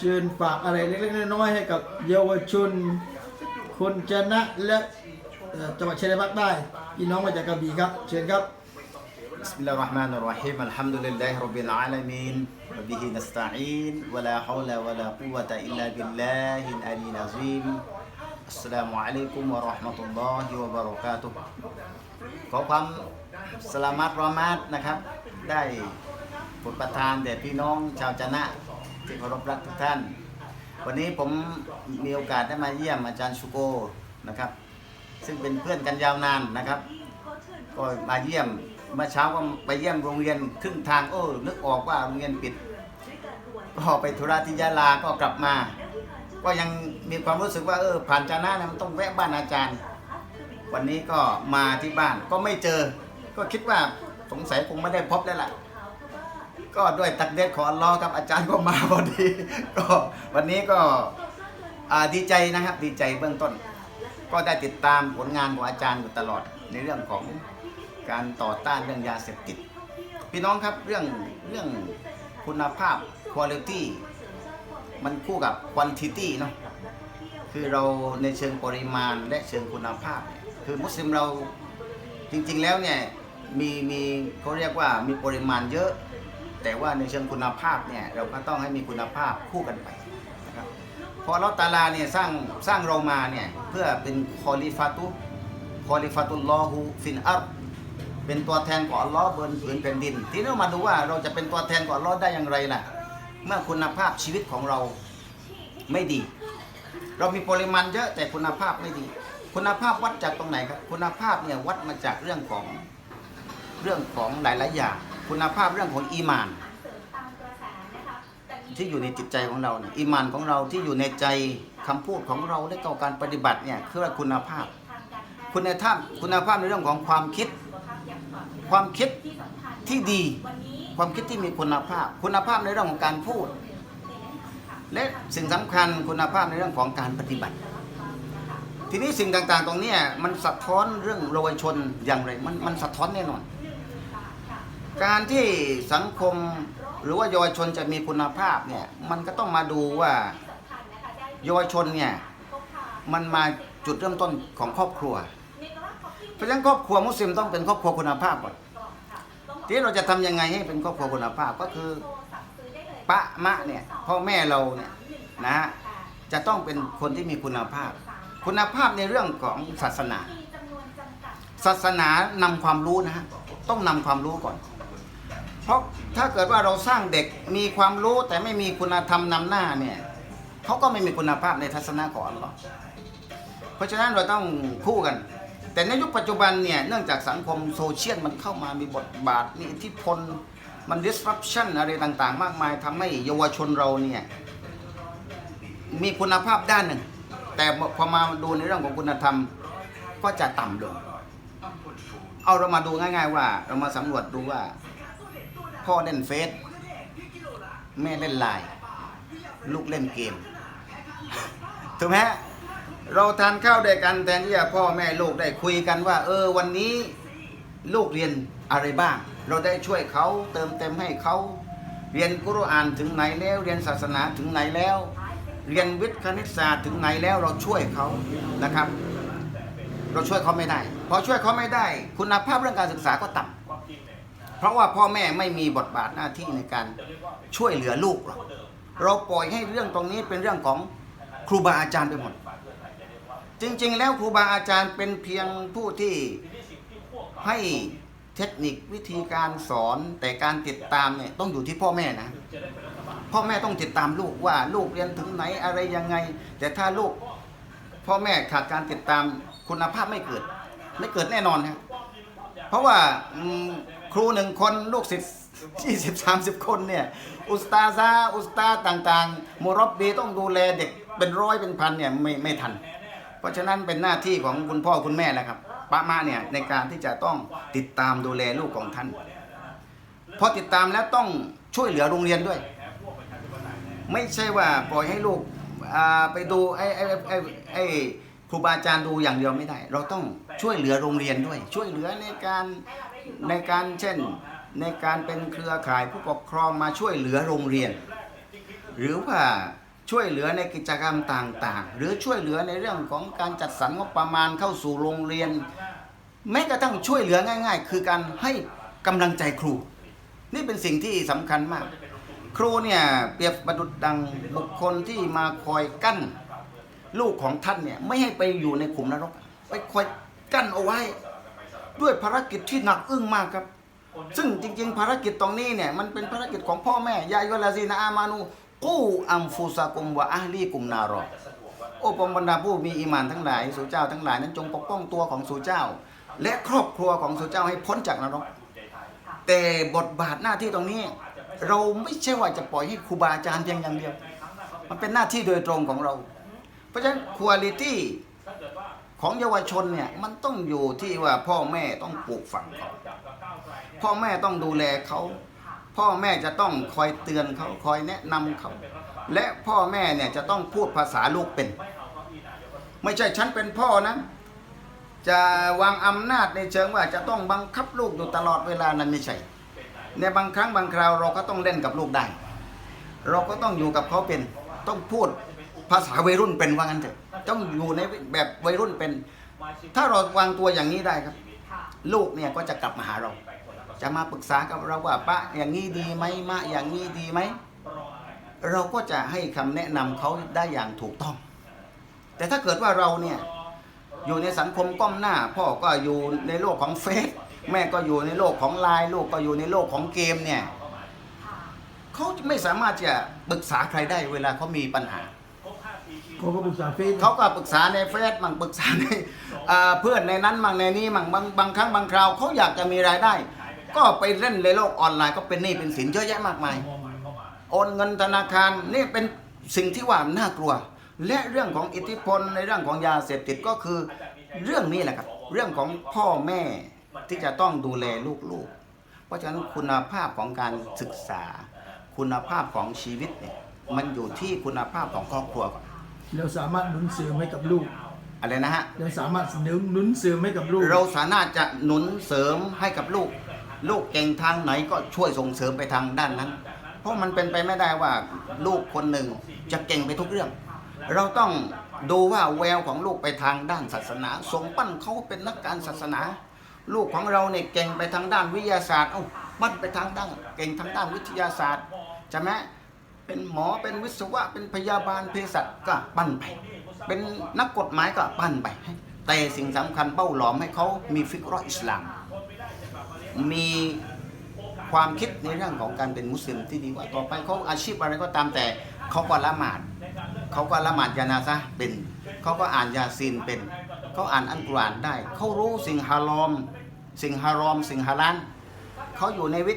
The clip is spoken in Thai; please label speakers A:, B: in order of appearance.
A: เชิญฝากอะไรเล็กๆน้อยๆให้กับเยาวชน คนชนะและเอ่อจังหวัดชัยภูมิได้พี่น้องมาจากกระบี่ครับ เชิญครับ
B: بسم الله الرحمن الرحيم الحمد لله رب العالمين وبه نستعين ولا حول ولا قوة إلا بالله العلي العظيم السلام عليكم ورحمة الله وبركاته ขอความสลามัตรอมาดนะครับ ได้ผลประทานแด่พี่น้องชาวจะนะ ที่เคารพรักทุกท่าน วันนี้ผมมีโอกาสได้มาเยี่ยมอาจารย์ชูโกนะครับ ซึ่งเป็นเพื่อนกันยาวนานนะครับ ก็มาเยี่ยมเมื่อเช้าก็ไปเยี่ยมโรงเรียนครึ่งทางเออนึกออกว่าโรงเรียนปิดก็ไปธุระที่ยะลาก็กลับมา ก็ยังมีความรู้สึกว่าเออผ่านจานะนะมันต้องแวะบ้านอาจารย์ วันนี้ก็มาที่บ้านก็ไม่เจอ ก็คิดว่าสงสัยคงไม่ได้พบแล้วล่ะ ก็ด้วยตักเด็ดของอัลครับอาจารย์ก็มาพอดี ก็วันนี้ก็ดีใจนะครับ ดีใจเบื้องต้น ก็ได้ติดตามผลงานของอาจารย์อยู่ตลอดในเรื่องของการต่อต้านเรื่องยาเสพติด พี่น้องครับเรื่องเรื่องคุณภาพ quality มันคู่กับ quantity เนาะคือเราในเชิงปริมาณและเชิงคุณภาพ คือมุสลิมเราจริงๆแล้วเนี่ยมีมีเขาเรียกว่ามีปริมาณเยอะ แต่ว่าในเชิงคุณภาพเนี่ยเราก็ต้องให้มีคุณภาพคู่กันไปนะครับพอเราตาลาเนี่ยสร้างสร้างเรามาเนี่ยเพื่อเป็นคอลิฟาตุคอลิฟาตุลลอฮูฟินอัรเป็นตัวแทนของอัลลอฮ์บนผืนแผ่นดิน ทีนี้มาดูว่าเราจะเป็นตัวแทนของอัลลอฮ์ได้อย่างไรล่ะ เมื่อคุณภาพชีวิตของเราไม่ดี เรามีปริมาณเยอะแต่คุณภาพไม่ดี คุณภาพวัดจากตรงไหนครับ คุณภาพเนี่ยวัดมาจากเรื่องของเรื่องของหลายๆอย่าง คุณภาพเรื่องของอีมาน ที่อยู่ในจิตใจของเราเนี่ยอิมานของเราที่อยู่ในใจคำพูดของเราและก็การปฏิบัติเนี่ยคือว่าคุณภาพ คุณภาพคุณภาพในเรื่องของความคิด ความคิดที่ดี ความคิดที่มีคุณภาพ คุณภาพในเรื่องของการพูด และสิ่งสำคัญคุณภาพในเรื่องของการปฏิบัติทีนี้สิ่งต่างๆ ตรงนี้มันสะท้อนเรื่องเยาวชนอย่างไร มันมันสะท้อนแน่นอน การที่สังคมหรือว่าเยาวชนจะมีคุณภาพเนี่ยมันก็ต้องมาดูว่าเยาวชนเนี่ยมันมาจุดเริ่มต้นของครอบครัว เพราะฉะนั้นครอบครัวมุสลิมต้องเป็นครอบครัวคุณภาพก่อนที่เราจะทำยังไงให้เป็นครอบครัวคุณภาพก็คือปะมะเนี่ยพ่อแม่เราเนี่ยนะฮะจะต้องเป็นคนที่มีคุณภาพ คุณภาพในเรื่องของศาสนา ศาสนานำความรู้นะฮะต้องนำความรู้ก่อน เพราะถ้าเกิดว่าเราสร้างเด็กมีความรู้แต่ไม่มีคุณธรรมนำหน้าเนี่ยเขาก็ไม่มีคุณภาพในทัศนะของอัลลอฮ์เพราะฉะนั้นเราต้องคู่กัน แต่ในยุคปัจจุบันเนี่ยเนื่องจากสังคมโซเชียลมันเข้ามามีบทบาทมีอิทธิพลมัน disruption อะไรต่างๆ มากมายทำให้เยาวชนเราเนี่ยมีคุณภาพด้านหนึ่ง แต่พอมาดูในเรื่องของคุณธรรมก็จะต่ำลงเอาเรามาดูง่าย ๆ ว่า เรามาสำรวจดูว่า พ่อเล่นเฟซแม่เล่นไลน์ลูกเล่นเกม ถูกไหมเราทานข้าวด้วยกันแทนที่จะพ่อแม่ลูกได้คุยกันว่า เออวันนี้ลูกเรียนอะไรบ้าง เราได้ช่วยเขาเติมเต็มให้เขาเรียนกุรอานถึงไหนแล้ว เรียนศาสนาถึงไหนแล้ว เรียนวิทย์คณิตศาสตร์ถึงไหนแล้วเราช่วยเขานะครับ เราช่วยเขาไม่ได้พอช่วยเขาไม่ได้ คุณภาพเรื่องการศึกษาก็ต่ำ เพราะว่าพ่อแม่ไม่มีบทบาทหน้าที่ในการช่วยเหลือลูกหรอกเราปล่อยให้เรื่องตรงนี้เป็นเรื่องของครูบาอาจารย์ไปหมด จริง ๆ แล้วครูบาอาจารย์เป็นเพียงผู้ที่ให้เทคนิควิธีการสอนแต่การติดตามเนี่ยต้องอยู่ที่พ่อแม่นะ พ่อแม่ต้องติดตามลูกว่าลูกเรียนถึงไหนอะไรยังไง แต่ถ้าลูกพ่อแม่ขาดการติดตามคุณภาพไม่เกิด ไม่เกิดแน่นอนครับเพราะว่า ครูหนึ่งคนลูกศิษย์ยี่สิบสามสิบคนเนี่ยอุสตาซาอุสตาต่างๆมูรอบบีต้องดูแลเด็กเป็นร้อยเป็นพันเนี่ยไม่ไม่ทัน เพราะฉะนั้นเป็นหน้าที่ของคุณพ่อคุณแม่แหละครับป้ามาเนี่ยในการที่จะต้องติดตามดูแลลูกของท่านพอติดตามแล้วต้องช่วยเหลือโรงเรียนด้วย ไม่ใช่ว่าปล่อยให้ลูกอ่าไปดูไอ้ไอ้ไอ้ไอ้ ครูบาอาจารย์ดูอย่างเดียวไม่ได้ เราต้องช่วยเหลือโรงเรียนด้วย ช่วยเหลือในการในการเช่น ในการเป็นเครือข่ายผู้ปกครองมาช่วยเหลือโรงเรียน หรือว่าช่วยเหลือในกิจกรรมต่างๆ หรือช่วยเหลือในเรื่องของการจัดสรรงบประมาณเข้าสู่โรงเรียน แม้กระทั่งช่วยเหลือง่าย ๆ คือการให้กำลังใจครู นี่เป็นสิ่งที่สำคัญมาก ครูเนี่ยเปรียบประดุจดังบุคคลที่มาคอยกั้น ลูกของท่านเนี่ยไม่ให้ไปอยู่ในขุมนรกไปคอยกั้นเอาไว้ ด้วยภารกิจที่หนักอึ้งมากครับ ซึ่งจริง ๆ ภารกิจตรงนี้เนี่ยมันเป็นภารกิจของพ่อแม่ยายลาซีนาอามานูกูอัมฟูซากุมวะอาลีกุมนารอโอ้ปมบรรดาผู้มีอีหมานทั้งหลายสู่เจ้าทั้งหลายนั้นจงปกป้องตัวของสู่เจ้า และครอบครัวของสู่เจ้าให้พ้นจากนรกแต่บทบาทหน้าที่ตรงนี้ เราไม่ใช่ว่าจะปล่อยให้ครูบาอาจารย์เพียงอย่างเดียว มันเป็นหน้าที่โดยตรงของเรา เพราะฉะนั้นคุณลิตี้ของเยาวชนเนี่ยมันต้องอยู่ที่ว่าพ่อแม่ต้องปลูกฝังเขาพ่อแม่ต้องดูแลเขา พ่อแม่จะต้องคอยเตือนเขาคอยแนะนำเขา และพ่อแม่เนี่ยจะต้องพูดภาษาลูกเป็น ไม่ใช่ฉันเป็นพ่อนะจะวางอำนาจในเชิงว่าจะต้องบังคับลูกอยู่ตลอดเวลานั้นไม่ใช่ในบางครั้งบางคราวเราก็ต้องเล่นกับลูกได้ เราก็ต้องอยู่กับเขาเป็นต้องพูด ภาษาวัยรุ่นเป็นว่างั้นเถอะต้องอยู่ในแบบวัยรุ่นเป็น ถ้าเราวางตัวอย่างนี้ได้ครับ ลูกเนี่ยก็จะกลับมาหาเรา จะมาปรึกษากับเราว่าปะอย่างนี้ดีไหมมะอย่างนี้ดีไหมเราก็จะให้คำแนะนำเขาได้อย่างถูกต้อง แต่ถ้าเกิดว่าเราเนี่ยอยู่ในสังคมก้มหน้า พ่อก็อยู่ในโลกของเฟซแม่ก็อยู่ในโลกของไลน์ลูกก็อยู่ในโลกของเกมเนี่ยเขาไม่สามารถจะปรึกษาใครได้เวลาเขามีปัญหา
A: เขาก็ปรึกษาเฟซ
B: เขาก็ปรึกษาในเฟซมั่งปรึกษาในอ่าเพื่อนในนั้นมั่งในนี้มั่งบางบางครั้งบางคราวเขาอยากจะมีรายได้ ก็ไปเล่นในโลกออนไลน์ก็เป็นหนี้เป็นสินเยอะแยะมากมาย โอนเงินธนาคารนี่เป็นสิ่งที่ว่าน่ากลัว และเรื่องของอิทธิพลในเรื่องของยาเสพติดก็คือเรื่องนี้แหละครับ เรื่องของพ่อแม่ที่จะต้องดูแลลูกๆ เพราะฉะนั้นคุณภาพของการศึกษา คุณภาพของชีวิตเนี่ยมันอยู่ที่คุณภาพของครอบครัวก่อน
A: เราสามารถหนุนเสริมให้กับลูก
B: อะไรนะฮะ
A: เราสามารถหนุนหนุนเสริมให้กับลูก
B: เราสามารถจะหนุนเสริมให้กับลูก ลูกเก่งทางไหนก็ช่วยส่งเสริมไปทางด้านนั้น เพราะมันเป็นไปไม่ได้ว่าลูกคนหนึ่งจะเก่งไปทุกเรื่อง เราต้องดูว่าแววของลูกไปทางด้านศาสนาส่งปั้นเขาเป็นนักการศาสนา ลูกของเราเนี่ยเก่งไปทางด้านวิทยาศาสตร์เอ้าปั้นไปทางด้านเก่งทางด้านวิทยาศาสตร์ใช่ไหม เป็นหมอเป็นวิศวะ เป็นพยาบาลเภสัชก็ปั้นไป เป็นนักกฎหมายก็ปั้นไป แต่สิ่งสำคัญเป้าหลอมให้เขามีฟิกรออิสลาม มีความคิดในเรื่องของการเป็นมุสลิมที่ดีกว่าต่อไปเขาอาชีพอะไรก็ตามแต่เขาก็ละหมาดเขาก็ละหมาดยานาซะเป็นเขาก็อ่านยาซีนเป็นเขาอ่านอัลกุรอานได้เขารู้สิ่งฮารอม สิ่งฮารอม สิ่งฮาลาลเขาอยู่ในวิ